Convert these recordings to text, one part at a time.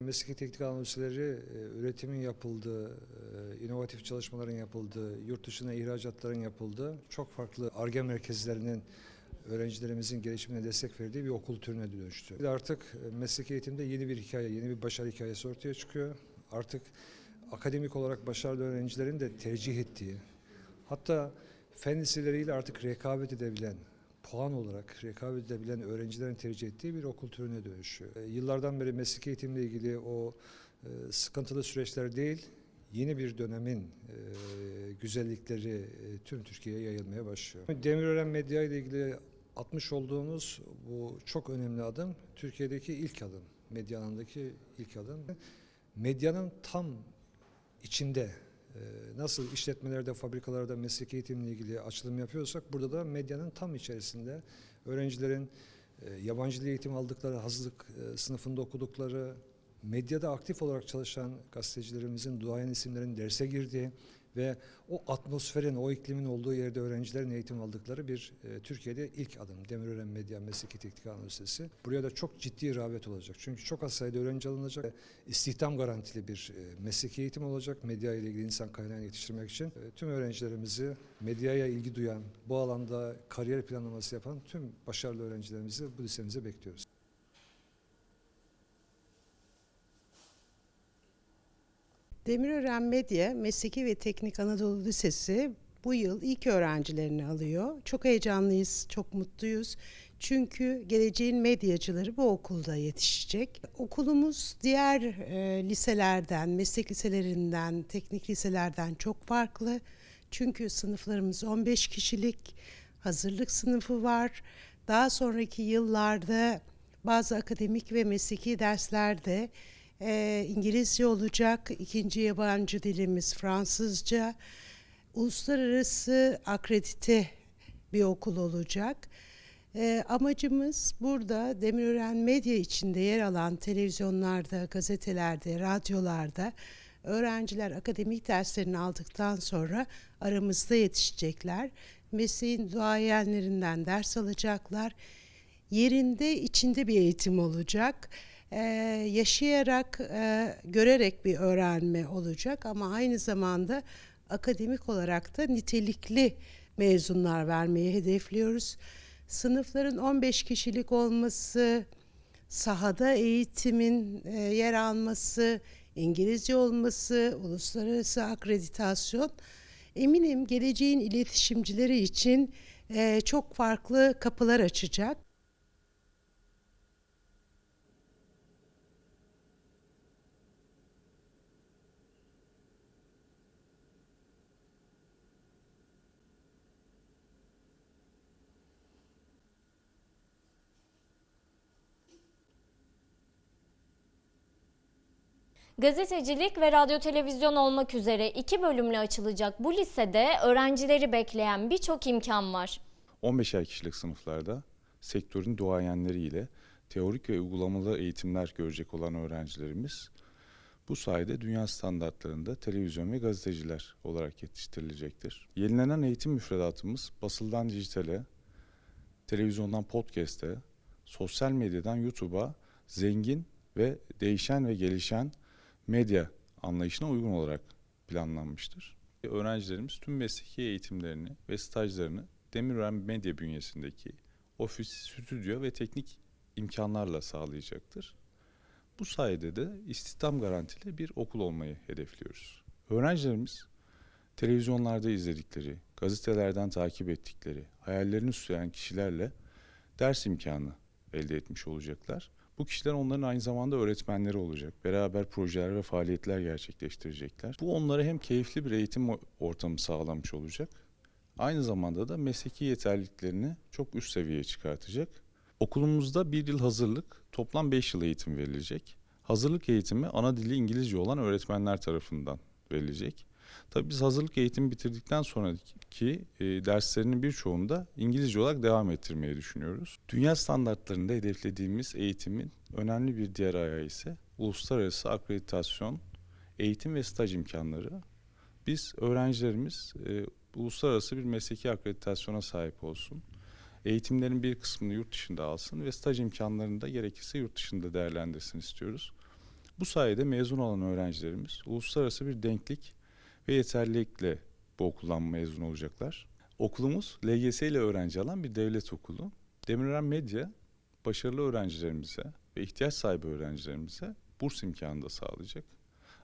Mesleki teknik analizleri e, üretimin yapıldığı, e, inovatif çalışmaların yapıldığı, yurt dışına ihracatların yapıldığı çok farklı ARGE merkezlerinin öğrencilerimizin gelişimine destek verdiği bir okul türüne dönüştü. Artık e, mesleki eğitimde yeni bir hikaye, yeni bir başarı hikayesi ortaya çıkıyor. Artık akademik olarak başarılı öğrencilerin de tercih ettiği, hatta fen liseleriyle artık rekabet edebilen, puan olarak rekabet edebilen öğrencilerin tercih ettiği bir okul türüne dönüşüyor. E, Yıllardan beri mesleki eğitimle ilgili o e, sıkıntılı süreçler değil, yeni bir dönemin e, güzellikleri tüm Türkiye'ye yayılmaya başlıyor. Demirören Medya ile ilgili atmış olduğumuz bu çok önemli adım Türkiye'deki ilk adım. Medya alanındaki ilk adım. Medyanın tam içinde nasıl işletmelerde, fabrikalarda mesleki eğitimle ilgili açılım yapıyorsak burada da medyanın tam içerisinde öğrencilerin e, yabancı dil eğitim aldıkları, hazırlık e, sınıfında okudukları, medyada aktif olarak çalışan gazetecilerimizin, duayen isimlerin derse girdiği ve o atmosferin, o iklimin olduğu yerde öğrencilerin eğitim aldıkları bir e, Türkiye'de ilk adım. Demirören Medya Mesleki Teknik Anadolu Lisesi. Buraya da çok ciddi rağbet olacak. Çünkü çok az sayıda öğrenci alınacak. ve İstihdam garantili bir e, mesleki eğitim olacak. Medya ile ilgili insan kaynağını yetiştirmek için. E, tüm öğrencilerimizi, medyaya ilgi duyan, bu alanda kariyer planlaması yapan tüm başarılı öğrencilerimizi bu lisemize bekliyoruz. Demirören Medya Mesleki ve Teknik Anadolu Lisesi bu yıl ilk öğrencilerini alıyor. Çok heyecanlıyız, çok mutluyuz. Çünkü geleceğin medyacıları bu okulda yetişecek. Okulumuz diğer e, liselerden, meslek liselerinden, teknik liselerden çok farklı. Çünkü sınıflarımız 15 kişilik, hazırlık sınıfı var. Daha sonraki yıllarda bazı akademik ve mesleki derslerde e, İngilizce olacak, ikinci yabancı dilimiz Fransızca, uluslararası akredite bir okul olacak. E, amacımız burada Demirören Medya içinde yer alan televizyonlarda, gazetelerde, radyolarda öğrenciler akademik derslerini aldıktan sonra aramızda yetişecekler. Mesleğin duayenlerinden ders alacaklar. Yerinde, içinde bir eğitim olacak. Ee, yaşayarak, e, görerek bir öğrenme olacak ama aynı zamanda akademik olarak da nitelikli mezunlar vermeyi hedefliyoruz. Sınıfların 15 kişilik olması, sahada eğitimin e, yer alması, İngilizce olması, uluslararası akreditasyon eminim geleceğin iletişimcileri için e, çok farklı kapılar açacak. Gazetecilik ve radyo televizyon olmak üzere iki bölümle açılacak bu lisede öğrencileri bekleyen birçok imkan var. 15'er kişilik sınıflarda sektörün duayenleriyle teorik ve uygulamalı eğitimler görecek olan öğrencilerimiz bu sayede dünya standartlarında televizyon ve gazeteciler olarak yetiştirilecektir. Yenilenen eğitim müfredatımız basıldan dijitale, televizyondan podcast'e, sosyal medyadan YouTube'a zengin ve değişen ve gelişen medya anlayışına uygun olarak planlanmıştır. Öğrencilerimiz tüm mesleki eğitimlerini ve stajlarını Demirören Medya bünyesindeki ofis, stüdyo ve teknik imkanlarla sağlayacaktır. Bu sayede de istihdam garantili bir okul olmayı hedefliyoruz. Öğrencilerimiz televizyonlarda izledikleri, gazetelerden takip ettikleri, hayallerini süsleyen kişilerle ders imkanı elde etmiş olacaklar. Bu kişiler onların aynı zamanda öğretmenleri olacak. Beraber projeler ve faaliyetler gerçekleştirecekler. Bu onlara hem keyifli bir eğitim ortamı sağlamış olacak. Aynı zamanda da mesleki yeterliliklerini çok üst seviyeye çıkartacak. Okulumuzda bir yıl hazırlık, toplam 5 yıl eğitim verilecek. Hazırlık eğitimi ana dili İngilizce olan öğretmenler tarafından verilecek. Tabii biz hazırlık eğitimi bitirdikten sonraki e, derslerinin birçoğunda İngilizce olarak devam ettirmeyi düşünüyoruz. Dünya standartlarında hedeflediğimiz eğitimin önemli bir diğer ayağı ise uluslararası akreditasyon, eğitim ve staj imkanları. Biz öğrencilerimiz e, uluslararası bir mesleki akreditasyona sahip olsun. Eğitimlerin bir kısmını yurt dışında alsın ve staj imkanlarını da gerekirse yurt dışında değerlendirsin istiyoruz. Bu sayede mezun olan öğrencilerimiz uluslararası bir denklik ve yeterlilikle bu okuldan mezun olacaklar. Okulumuz LGS ile öğrenci alan bir devlet okulu. Demirören Medya başarılı öğrencilerimize ve ihtiyaç sahibi öğrencilerimize burs imkanı da sağlayacak.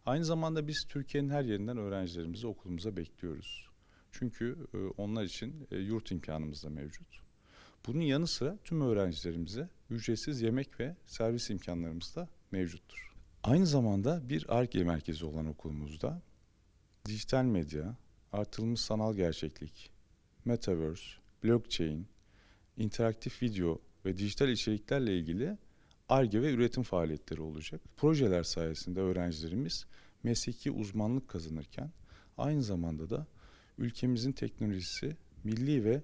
Aynı zamanda biz Türkiye'nin her yerinden öğrencilerimizi okulumuza bekliyoruz. Çünkü e, onlar için e, yurt imkanımız da mevcut. Bunun yanı sıra tüm öğrencilerimize ücretsiz yemek ve servis imkanlarımız da mevcuttur. Aynı zamanda bir ARGE merkezi olan okulumuzda dijital medya, artırılmış sanal gerçeklik, metaverse, blockchain, interaktif video ve dijital içeriklerle ilgili ARGE ve üretim faaliyetleri olacak. Projeler sayesinde öğrencilerimiz mesleki uzmanlık kazanırken aynı zamanda da ülkemizin teknolojisi, milli ve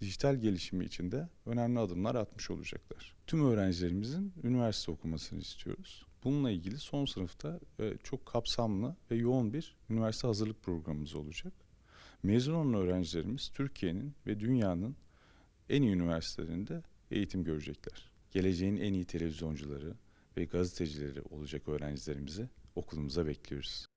dijital gelişimi için de önemli adımlar atmış olacaklar. Tüm öğrencilerimizin üniversite okumasını istiyoruz. Bununla ilgili son sınıfta e, çok kapsamlı ve yoğun bir üniversite hazırlık programımız olacak. Mezun olan öğrencilerimiz Türkiye'nin ve dünyanın en iyi üniversitelerinde eğitim görecekler. Geleceğin en iyi televizyoncuları ve gazetecileri olacak öğrencilerimizi okulumuza bekliyoruz.